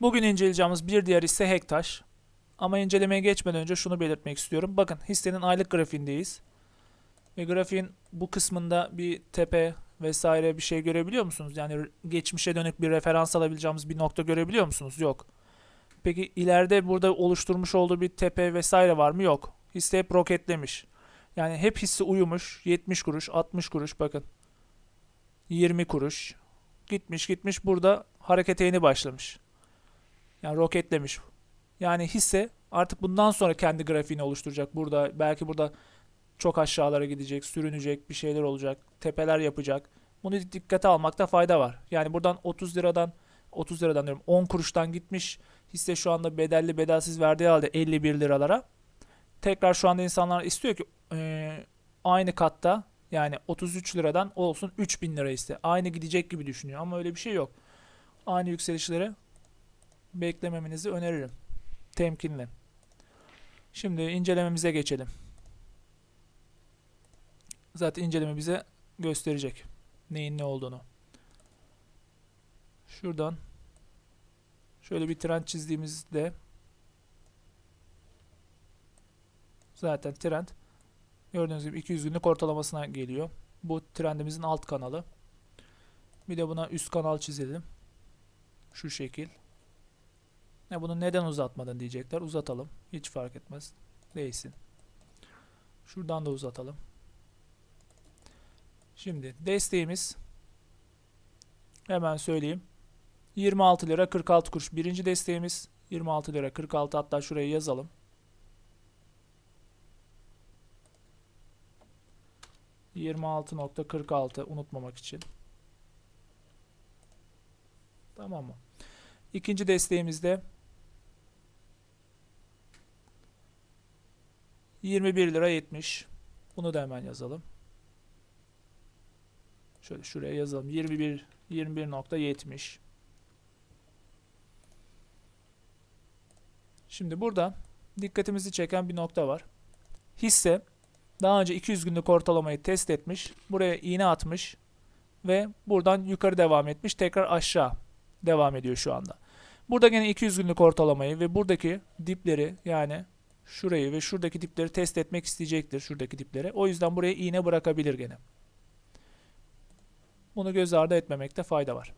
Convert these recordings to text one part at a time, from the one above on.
Bugün inceleyeceğimiz bir diğer hisse Hektaş. Ama incelemeye geçmeden önce şunu belirtmek istiyorum. Bakın hissenin aylık grafiğindeyiz. Ve grafiğin bu kısmında bir tepe vesaire bir şey görebiliyor musunuz? Yani geçmişe dönük bir referans alabileceğimiz bir nokta görebiliyor musunuz? Yok. Peki ileride burada oluşturmuş olduğu bir tepe vesaire var mı? Yok. Hisse hep roketlemiş. Yani hep hisse uyumuş. 70 kuruş, 60 kuruş bakın. 20 kuruş. Gitmiş gitmiş burada harekete yeni başlamış. Yani roketlemiş. Yani hisse artık bundan sonra kendi grafiğini oluşturacak. Burada belki burada çok aşağılara gidecek, sürünecek bir şeyler olacak, tepeler yapacak. Bunu dikkate almakta fayda var. Yani buradan 30 liradan 30 liradan diyorum 10 kuruştan gitmiş hisse şu anda bedelli bedelsiz verdiği halde 51 liralara. Tekrar şu anda insanlar istiyor ki eee, aynı katta yani 33 liradan olsun 3000 lira iste. Aynı gidecek gibi düşünüyor ama öyle bir şey yok. Aynı yükselişleri beklememenizi öneririm. Temkinli. Şimdi incelememize geçelim. Zaten inceleme bize gösterecek neyin ne olduğunu. Şuradan şöyle bir trend çizdiğimizde zaten trend gördüğünüz gibi 200 günlük ortalamasına geliyor. Bu trendimizin alt kanalı. Bir de buna üst kanal çizelim. Şu şekil. Ya bunu neden uzatmadın diyecekler. Uzatalım. Hiç fark etmez. Değilsin. Şuradan da uzatalım. Şimdi desteğimiz hemen söyleyeyim. 26 lira 46 kuruş. Birinci desteğimiz 26 lira 46 hatta şuraya yazalım. %26.46 unutmamak için. Tamam mı? İkinci desteğimizde 21 lira 70. Bunu da hemen yazalım. Şöyle şuraya yazalım. 21 21.70. Şimdi burada dikkatimizi çeken bir nokta var. Hisse daha önce 200 günlük ortalamayı test etmiş. Buraya iğne atmış ve buradan yukarı devam etmiş. Tekrar aşağı devam ediyor şu anda. Burada gene 200 günlük ortalamayı ve buradaki dipleri yani şurayı ve şuradaki dipleri test etmek isteyecektir. Şuradaki dipleri. O yüzden buraya iğne bırakabilir gene. Bunu göz ardı etmemekte fayda var.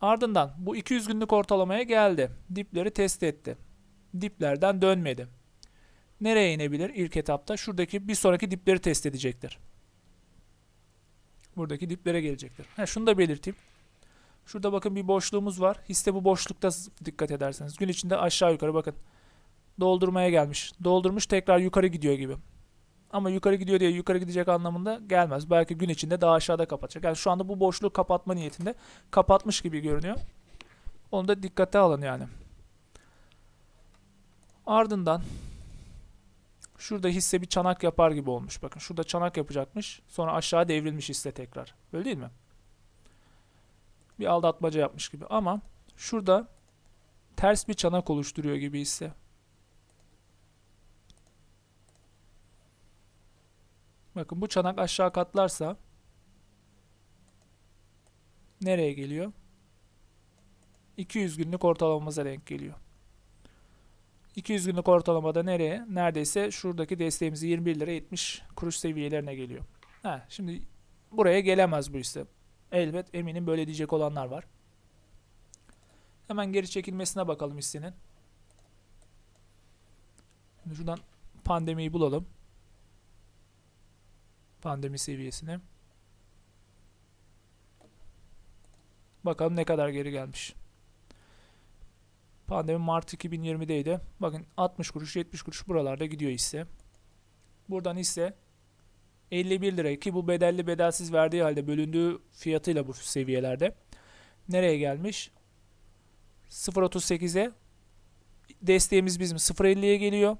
Ardından bu 200 günlük ortalamaya geldi. Dipleri test etti. Diplerden dönmedi. Nereye inebilir ilk etapta? Şuradaki bir sonraki dipleri test edecektir. Buradaki diplere gelecektir. Ha, şunu da belirteyim. Şurada bakın bir boşluğumuz var. Hisse bu boşlukta dikkat ederseniz. Gün içinde aşağı yukarı bakın. Doldurmaya gelmiş. Doldurmuş tekrar yukarı gidiyor gibi. Ama yukarı gidiyor diye yukarı gidecek anlamında gelmez. Belki gün içinde daha aşağıda kapatacak. Yani şu anda bu boşluğu kapatma niyetinde kapatmış gibi görünüyor. Onu da dikkate alın yani. Ardından şurada hisse bir çanak yapar gibi olmuş. Bakın şurada çanak yapacakmış. Sonra aşağı devrilmiş hisse tekrar. Öyle değil mi? Bir aldatmaca yapmış gibi. Ama şurada ters bir çanak oluşturuyor gibi hisse. Bakın bu çanak aşağı katlarsa nereye geliyor? 200 günlük ortalamamıza denk geliyor. 200 günlük ortalamada nereye? Neredeyse şuradaki desteğimiz 21 lira 70 kuruş seviyelerine geliyor. Ha, şimdi buraya gelemez bu hisse. Elbet eminim böyle diyecek olanlar var. Hemen geri çekilmesine bakalım hissenin. Şimdi şuradan pandemiyi bulalım. Pandemi seviyesini. Bakalım ne kadar geri gelmiş. Pandemi Mart 2020'deydi. Bakın 60 kuruş 70 kuruş buralarda gidiyor hisse. Buradan hisse 51 lira ki bu bedelli bedelsiz verdiği halde bölündüğü fiyatıyla bu seviyelerde. Nereye gelmiş? 0.38'e desteğimiz bizim 0.50'ye geliyor.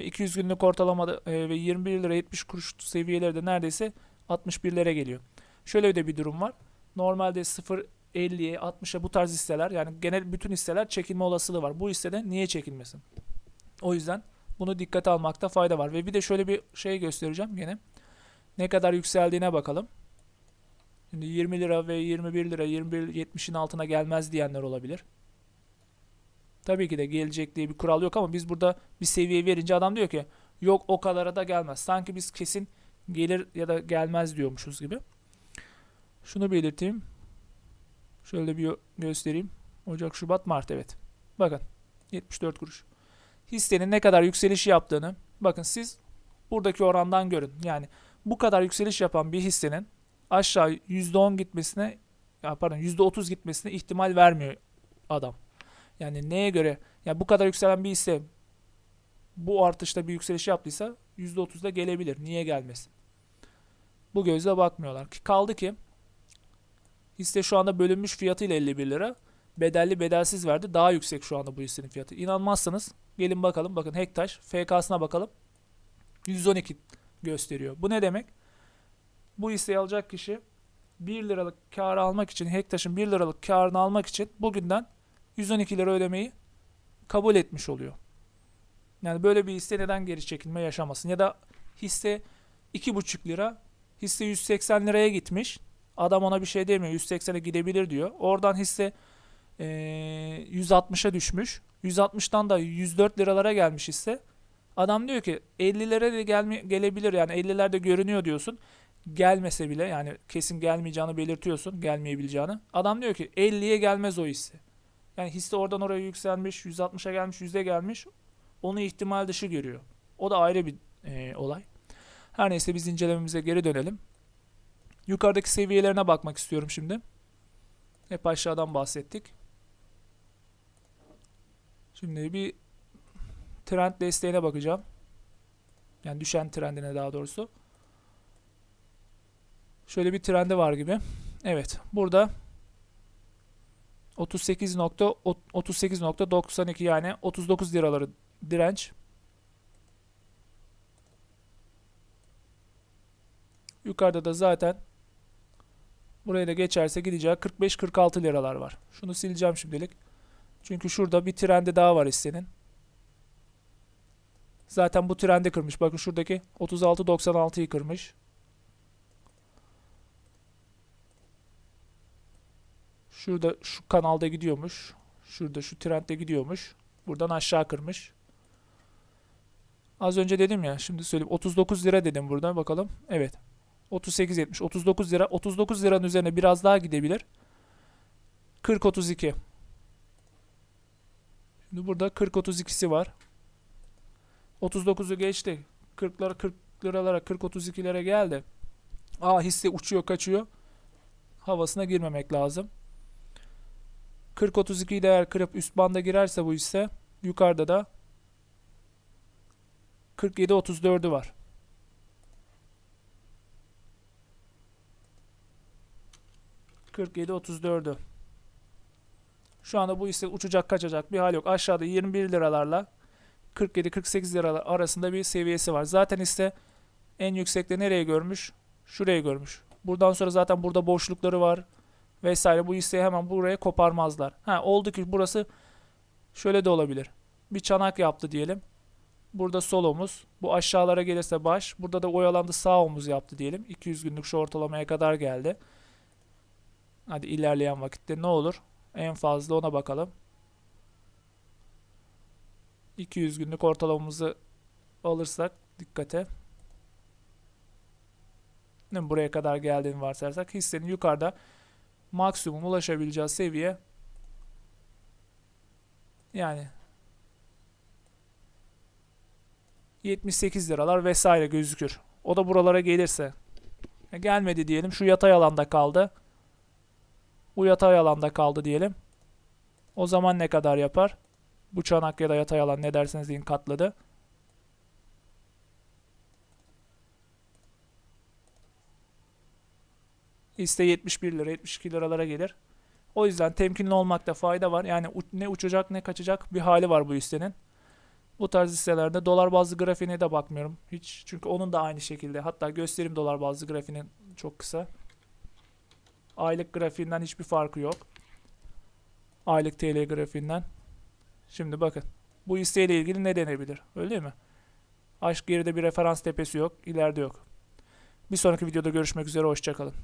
Ve 200 günlük ortalamada e, ve 21 lira 70 kuruş seviyeleri de neredeyse 61'lere geliyor. Şöyle de bir durum var. Normalde 0.50'ye 60'a bu tarz hisseler yani genel bütün hisseler çekilme olasılığı var. Bu hissede niye çekilmesin? O yüzden bunu dikkate almakta fayda var. Ve bir de şöyle bir şey göstereceğim gene. Ne kadar yükseldiğine bakalım. Şimdi 20 lira ve 21 lira 21.70'in altına gelmez diyenler olabilir. Tabii ki de gelecek diye bir kural yok ama biz burada bir seviye verince adam diyor ki yok o kadara da gelmez. Sanki biz kesin gelir ya da gelmez diyormuşuz gibi. Şunu belirteyim. Şöyle bir göstereyim. Ocak, Şubat, Mart evet. Bakın 74 kuruş. Hissenin ne kadar yükseliş yaptığını bakın siz buradaki orandan görün. Yani bu kadar yükseliş yapan bir hissenin aşağı %10 gitmesine ya pardon %30 gitmesine ihtimal vermiyor adam. Yani neye göre yani bu kadar yükselen bir hisse bu artışta bir yükseliş yaptıysa %30'da gelebilir. Niye gelmesin? Bu gözle bakmıyorlar. Ki Kaldı ki hisse şu anda bölünmüş fiyatıyla 51 lira. Bedelli bedelsiz verdi. Daha yüksek şu anda bu hissenin fiyatı. İnanmazsanız gelin bakalım. Bakın Hektaş FK'sına bakalım. 112 gösteriyor. Bu ne demek? Bu hisseyi alacak kişi 1 liralık kar almak için Hektaş'ın 1 liralık karını almak için bugünden 112 lira ödemeyi kabul etmiş oluyor. Yani böyle bir hisse neden geri çekilme yaşamasın? Ya da hisse 2,5 lira, hisse 180 liraya gitmiş. Adam ona bir şey demiyor. 180'e gidebilir diyor. Oradan hisse eee, 160'a düşmüş. 160'tan da 104 liralara gelmiş hisse. Adam diyor ki 50'lere de gelme, gelebilir yani 50'lerde görünüyor diyorsun. Gelmese bile yani kesin gelmeyeceğini belirtiyorsun gelmeyebileceğini. Adam diyor ki 50'ye gelmez o hisse. Yani hisse oradan oraya yükselmiş 160'a gelmiş 100'e gelmiş onu ihtimal dışı görüyor. O da ayrı bir e, olay. Her neyse biz incelememize geri dönelim. Yukarıdaki seviyelerine bakmak istiyorum şimdi. Hep aşağıdan bahsettik. Şimdi bir trend desteğine bakacağım. Yani düşen trendine daha doğrusu. Şöyle bir trendi var gibi. Evet. Burada 38.38.92 yani 39 liraları direnç. Yukarıda da zaten buraya da geçerse gideceği 45-46 liralar var. Şunu sileceğim şimdilik. Çünkü şurada bir trendi daha var hissenin. Zaten bu trendi kırmış. Bakın şuradaki 36.96'yı kırmış. Şurada şu kanalda gidiyormuş. Şurada şu trendde gidiyormuş. Buradan aşağı kırmış. Az önce dedim ya şimdi söyleyeyim 39 lira dedim buradan bakalım. Evet. 38.70 39 lira 39 liranın üzerine biraz daha gidebilir. 40 32. Şimdi burada 40 32'si var. 39'u geçti. 40'lara 40 liralara 40 32'lere geldi. Aa hisse uçuyor kaçıyor. Havasına girmemek lazım. 40-32'yi de eğer kırıp üst banda girerse bu hisse yukarıda da 47-34'ü var. ...47-34'ü. Şu anda bu hisse uçacak kaçacak bir hal yok. Aşağıda 21 liralarla 47-48 liralar arasında bir seviyesi var. Zaten hisse en yüksekte nereye görmüş? Şurayı görmüş. Buradan sonra zaten burada boşlukları var vesaire bu hisseyi hemen buraya koparmazlar. Ha oldu ki burası şöyle de olabilir. Bir çanak yaptı diyelim. Burada sol omuz. Bu aşağılara gelirse baş. Burada da oyalandı sağ omuz yaptı diyelim. 200 günlük şu ortalamaya kadar geldi. Hadi ilerleyen vakitte ne olur? En fazla ona bakalım. 200 günlük ortalamamızı alırsak dikkate. Buraya kadar geldiğini varsayarsak hissenin yukarıda maksimum ulaşabileceği seviye yani 78 liralar vesaire gözükür. O da buralara gelirse. E, gelmedi diyelim. Şu yatay alanda kaldı. Bu yatay alanda kaldı diyelim. O zaman ne kadar yapar? Bu çanak ya da yatay alan ne derseniz deyin katladı. Hisse 71 lira 72 liralara gelir. O yüzden temkinli olmakta fayda var. Yani ne uçacak ne kaçacak bir hali var bu hissenin. Bu tarz hisselerde dolar bazlı grafiğine de bakmıyorum hiç. Çünkü onun da aynı şekilde. Hatta göstereyim dolar bazlı grafiğinin çok kısa. Aylık grafiğinden hiçbir farkı yok. Aylık TL grafiğinden. Şimdi bakın. Bu hisseyle ilgili ne denebilir? Öyle değil mi? Aşk geride bir referans tepesi yok. ileride yok. Bir sonraki videoda görüşmek üzere. Hoşçakalın.